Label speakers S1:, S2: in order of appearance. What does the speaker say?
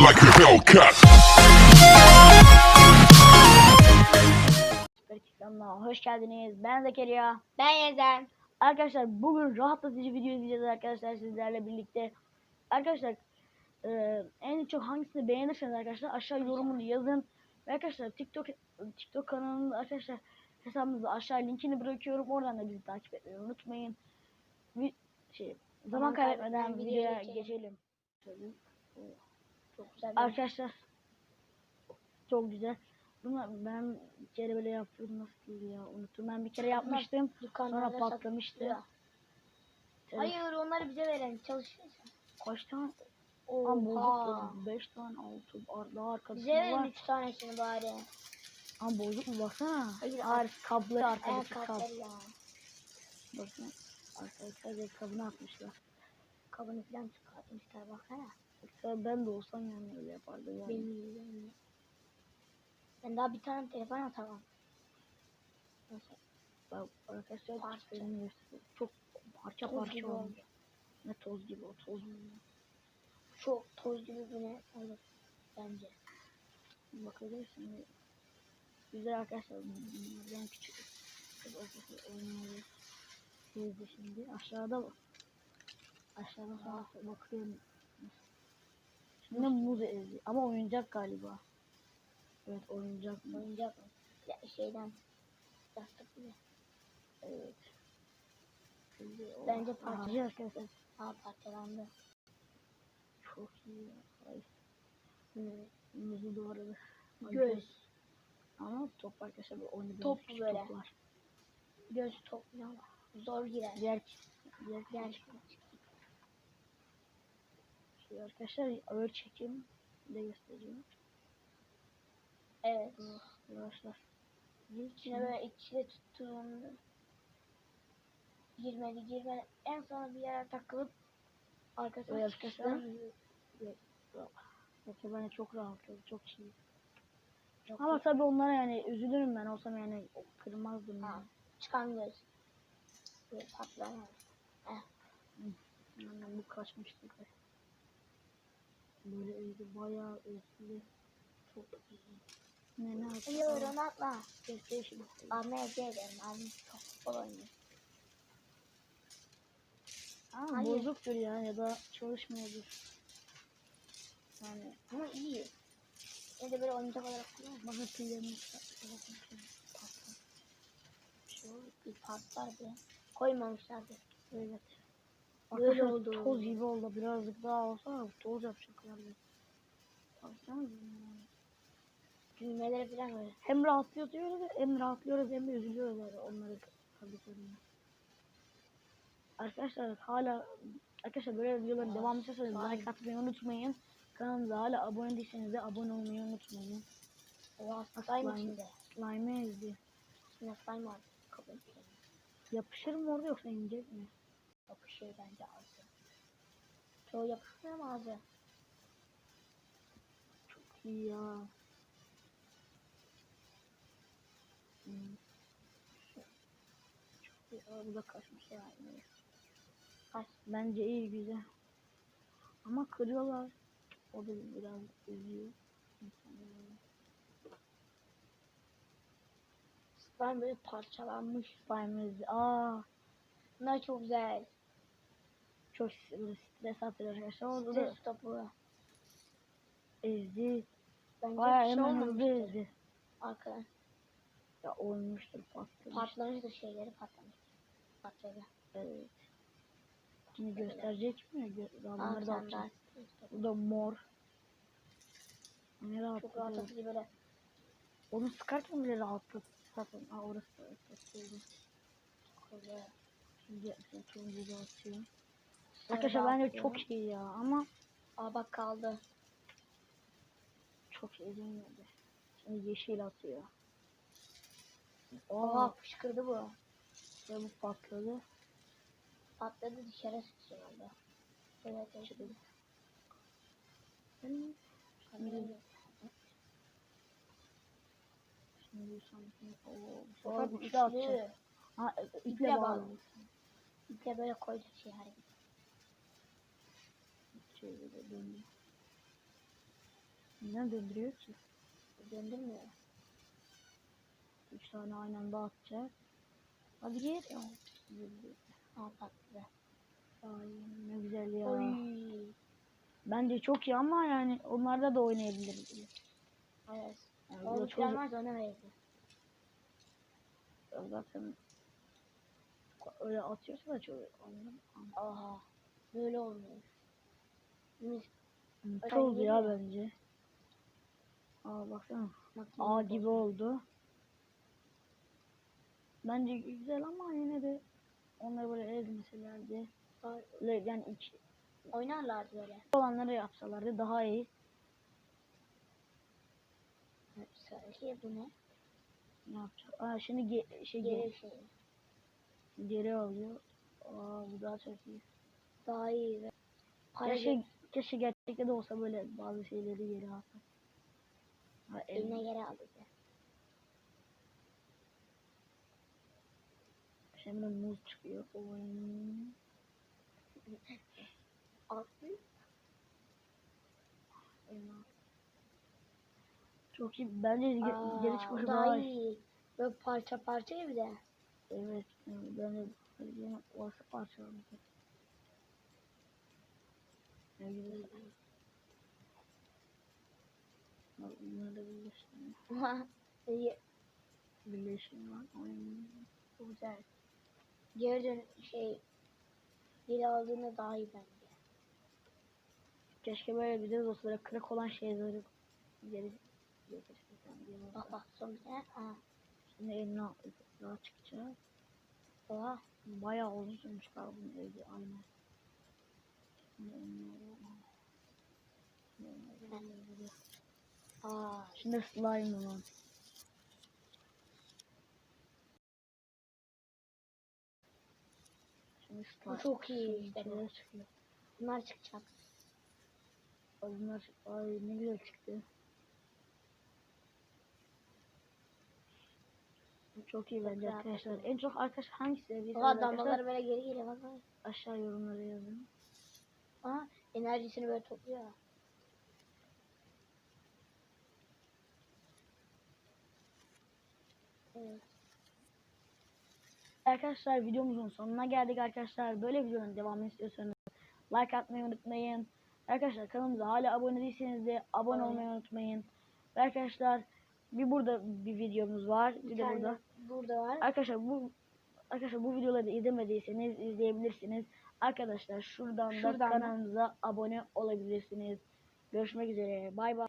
S1: like a Hellcat.
S2: Hoş geldiniz. Ben Zekeriya.
S3: Ben Yezen.
S2: Arkadaşlar bugün rahatlatıcı video izleyeceğiz arkadaşlar sizlerle birlikte. Arkadaşlar e, en çok hangisini beğenirseniz arkadaşlar aşağı yorumunu yazın. Ve arkadaşlar TikTok TikTok kanalında arkadaşlar hesabımızı aşağı linkini bırakıyorum. Oradan da bizi takip etmeyi unutmayın. Bir şey zaman
S3: Zaman
S2: kaybetmeden videoya
S3: videoya
S2: geçelim.
S3: Çok güzel.
S2: Arkadaşlar çok güzel. Bunu ben bir kere böyle yaptım nasıl ya unuttum. Ben bir kere yapmıştım. Sonra patlamıştı.
S3: satılıyor. Hayır onları bize verin çalışıyorsun.
S2: Kaç tane?
S3: Oha.
S2: bozuk 5 tane altı var. Daha arkasında
S3: Bize verin
S2: var.
S3: 3 tanesini bari.
S2: Ama bozuk mu baksana.
S3: Hayır,
S2: Hayır kablo arkadaki. Bakın arkadaşlar direkt kabını atmışlar.
S3: Kabını falan çıkartmışlar baksana.
S2: Ben de olsam yani öyle yapardım yani.
S3: Benim benim. Ben daha bir tane telefon atamam. Nasıl?
S2: Bak arkadaşlar
S3: Parça.
S2: göstereyim. çok parça
S3: Toz
S2: parça
S3: gibi oldu.
S2: Ne toz gibi o toz mu?
S3: Çok toz gibi bir ne olur bence.
S2: Bakacağız şimdi. Güzel arkadaşlar. Ben küçük. Oynuyoruz. Biz de şimdi aşağıda bak. Aşağıda sonra bakıyorum. Şimdi muz ezi. Ama oyuncak galiba. Evet oyuncak mı?
S3: Oyuncak mı? Ya, şeyden. Yastık gibi.
S2: Evet.
S3: Bence
S2: Aa,
S3: parça.
S2: iyi arkadaşlar.
S3: Aa parçalandı.
S2: Çok iyi. Ay, muzu doğradı.
S3: Göz.
S2: Ama top arkadaşlar böyle oynadığı
S3: Top böyle.
S2: toplar.
S3: Göz topluyor. Zor girer.
S2: Diğer diğer
S3: Diğer
S2: Şey arkadaşlar ağır çekim de göstereceğim.
S3: Evet.
S2: Arkadaşlar.
S3: İçine böyle içine tuttuğumda girmedi girmedi. En sona bir yere takılıp arkasına
S2: arkadaşlar. Yoksa bence çok rahatladı. Çok iyi. Ama tabii onlara yani üzülürüm ben olsam yani kırmazdım
S3: Ha,
S2: yani.
S3: çıkan göz. Böyle patlamaz.
S2: yani bu kaçmıştı. Böyle evde bayağı özlü. Çok iyi. Ne ne
S3: Hayır
S2: yapayım?
S3: onu atla.
S2: Göster şimdi.
S3: AMC ederim. Abim çok futbol oynuyor.
S2: Ama
S3: Hayır.
S2: bozuktur yani ya da çalışmıyordur. Yani
S3: Ama iyi. Ne de böyle oyuncak olarak kullanıyor.
S2: bakın pillerini
S3: Şu bir patlar bile. Koymamışlardı.
S2: Evet.
S3: Böyle oldu.
S2: Toz gibi oldu. Birazcık daha olsa toz yapacaklardı. Baksanıza.
S3: Düğmeleri falan böyle.
S2: Hem rahatlıyoruz hem rahatlıyoruz hem de üzülüyoruz yani onları tabii Arkadaşlar hala arkadaşlar böyle videoların devam istiyorsanız like atmayı unutmayın. Kanalımıza hala abone değilseniz de abone olmayı unutmayın.
S3: Oha slime içinde.
S2: Slime ezdi.
S3: Slime var.
S2: Yapışır mı orada yoksa inecek mi?
S3: Yapışıyor bence ağzı. Çoğu yapışmıyor mu ağzı?
S2: Çok iyi ya. Hmm. Çok iyi. Aa, Bu da kaçmış yani.
S3: Kaç.
S2: Bence iyi güzel. Ama kırıyorlar. O da biraz üzüyor.
S3: Slime böyle parçalanmış.
S2: Slime ezdi. Aa,
S3: Bunlar çok güzel.
S2: Çok stres atıyor arkadaşlar. Orada da
S3: Stres topu.
S2: ezdi.
S3: Bence
S2: Bayağı
S3: bir şey
S2: hemen hızlı
S3: olmamıştır.
S2: ezdi.
S3: Arkadan.
S2: Ya olmuştur patlamış.
S3: Patlamıştır şeyleri patlamış. Patladı.
S2: Evet. Şimdi gösterecek mi? Bunları da
S3: topu.
S2: Bu da mor. Ne rahat.
S3: Çok rahatlatıcı böyle.
S2: Onu sıkarken bile rahatlat. Zaten Aa, orası da. Şimdi turuncu da atıyorum. Arkadaşlar bence çok iyi ya ama
S3: Aa bak kaldı.
S2: çok iyi değildi. Şimdi yeşil atıyor.
S3: Oha fışkırdı bu.
S2: ve bu patladı.
S3: Patladı dışarı sıçradı. Evet evet.
S2: Şimdi,
S3: Şimdi
S2: şimdi sanki o bu sefer
S3: bu
S2: üçlü atacak. Ha iple bağlı.
S3: İple böyle koydu şey hareket.
S2: Şey böyle dönüyor. Neden döndürüyor ki?
S3: Döndürmüyor.
S2: Üç tane aynı anda atacak. Hadi git.
S3: Aa patladı.
S2: Ay ne güzel ya.
S3: Oy.
S2: Bence çok iyi ama yani onlarda da oynayabiliriz.
S3: Evet.
S2: Yani
S3: Oğlum
S2: çok
S3: falan ona verdi.
S2: zaten öyle atıyorsa da çok anladım.
S3: Aha. Böyle olmuyor. Öyle
S2: oldu ya bence. Aa baksana.
S3: makine
S2: gibi oldu. Bence güzel ama yine de onları böyle ezmeselerdi. Yani iç
S3: Oynarlardı böyle.
S2: olanları yapsalardı daha iyi.
S3: Söyle bu ne?
S2: Ne yapacak? Aa şimdi ge- şey
S3: Geri
S2: geri,
S3: şey.
S2: geri alıyor. Aa bu daha çok iyi.
S3: Daha iyi. Para
S2: Keşke, keşke gerçekte de olsa böyle bazı şeyleri geri alsak. Ha,
S3: eline geri aldı.
S2: Şimdi muz çıkıyor. Oyun.
S3: Altı.
S2: Çok iyi. Bence
S3: Aa,
S2: geri çıkışı
S3: daha
S2: daha iyi.
S3: Böyle parça parça gibi de.
S2: Evet. Bence yani orası güzel. Bak bunları da birleştirme.
S3: İyi.
S2: Birleşim var.
S3: Güzel. Geri dön şey geri aldığında daha iyi bence.
S2: Keşke böyle olsa böyle kırık olan şeyleri geri geri
S3: Bak bak son bir tane. Aa.
S2: Şimdi eline daha çıkacak.
S3: Oha.
S2: Bayağı uzun galiba bunun evde aynen. Şimdi eline alalım. Şimdi eline alalım.
S3: Aa.
S2: Şimdi slime olan.
S3: Bu çok iyi işte bu.
S2: şeyler çıkıyor.
S3: Bunlar çıkacak.
S2: Ay Bunlar ay ne güzel çıktı. Çok iyi bence arkadaşlar. En çok arkadaş hangisi arkadaşlar
S3: damlaları böyle geri geliyor
S2: aşağı yorumlara yazın.
S3: Aa enerjisini böyle topluyor. Evet.
S2: Arkadaşlar videomuzun sonuna geldik arkadaşlar. Böyle videonun devamını istiyorsanız like atmayı unutmayın. Arkadaşlar kanalımıza hala abone değilseniz de abone
S3: Aynen.
S2: olmayı unutmayın. Ve arkadaşlar bir burada bir videomuz var. Bir,
S3: Bir
S2: de burada.
S3: burada var.
S2: Arkadaşlar bu arkadaşlar bu videoları izlemediyseniz izleyebilirsiniz. Arkadaşlar şuradan,
S3: Şuradan
S2: da
S3: da.
S2: kanalımıza abone olabilirsiniz. Görüşmek üzere. Bay bay.